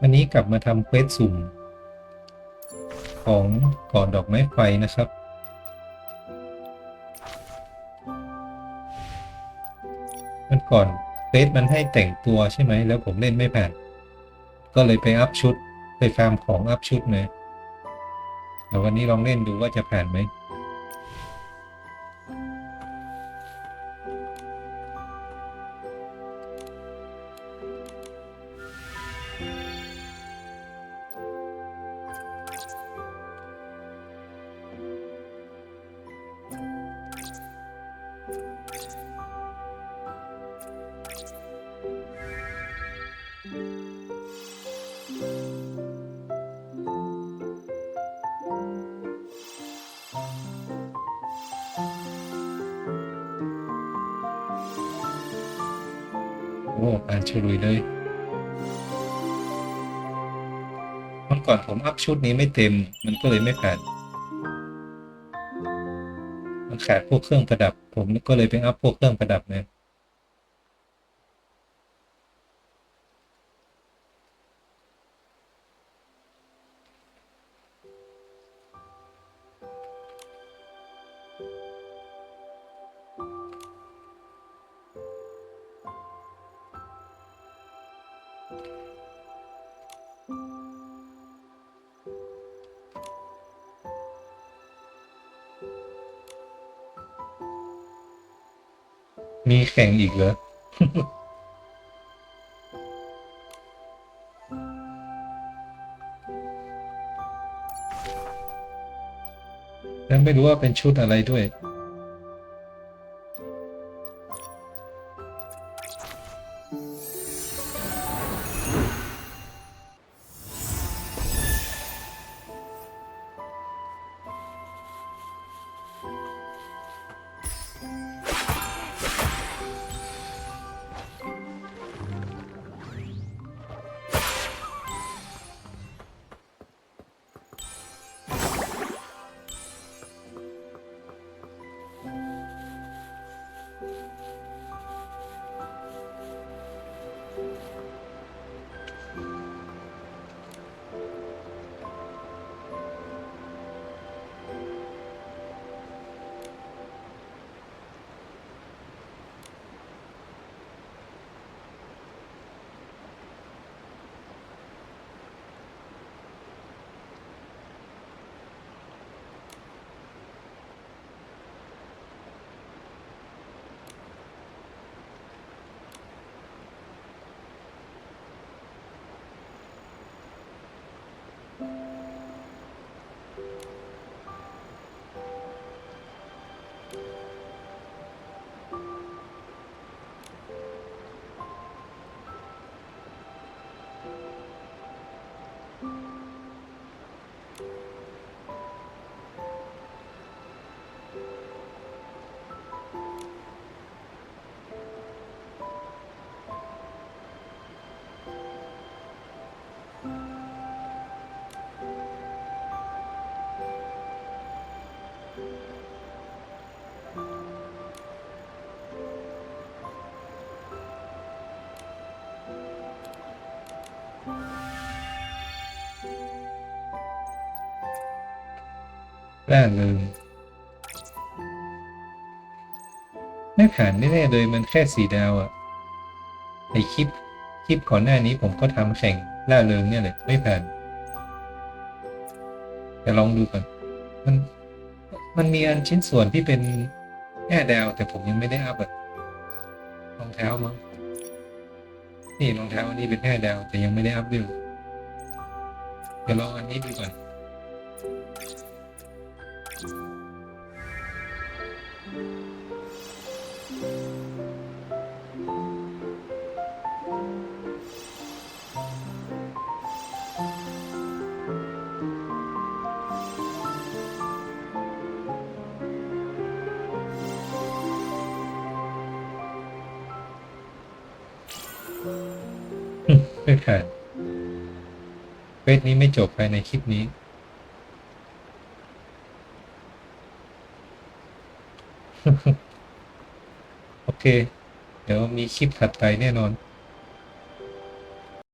วันนี้กลับมาทำเควสสุ่ม ของก่อนดอกไม้ไฟนะครับ มันก่อนเฟสมันให้แต่งตัวใช่ไหม แล้วผมเล่นไม่ผ่าน ก็เลยไปอัพชุด ไปฟาร์มของอัพชุดเลยเดี๋ยววันนี้ลองเล่นดูว่าจะผ่านไหม โอ้อ่านฉลุยเลยมันก่อนผมอัพชุดนี้ไม่เต็ม มันก็เลยไม่ผ่าน มันขาดพวกเครื่องประดับ ผมก็เลยไปอัพพวกเครื่องประดับเนี่ย มีแข่งอีกเหรอ แล้วไม่รู้ว่าเป็นชุดอะไรด้วย ร่าเริงไม่ผ่านแน่ๆเลยมันแค่สีดาวอะในคลิปคลิปก่อนหน้านี้ผมก็ทำแข่งล่าเริงเนี่ยแหละไม่ผ่านแต่ลองดูก่อนมันมันมีอันชิ้นส่วนที่เป็นแค่ดาว แต่ผมยังไม่ได้อัพอะรองเท้ามั้งนี่รองเท้าอันนี้เป็นแค่ดาว แต่ยังไม่ได้อัพวิวเดี๋ยวลองอันนี้ดูก่อน ไม่ผ่านเฟสนี้ไม่จบภายในคลิปนี้ โอเค เดี๋ยวมีคลิปถัดไปแน่นอน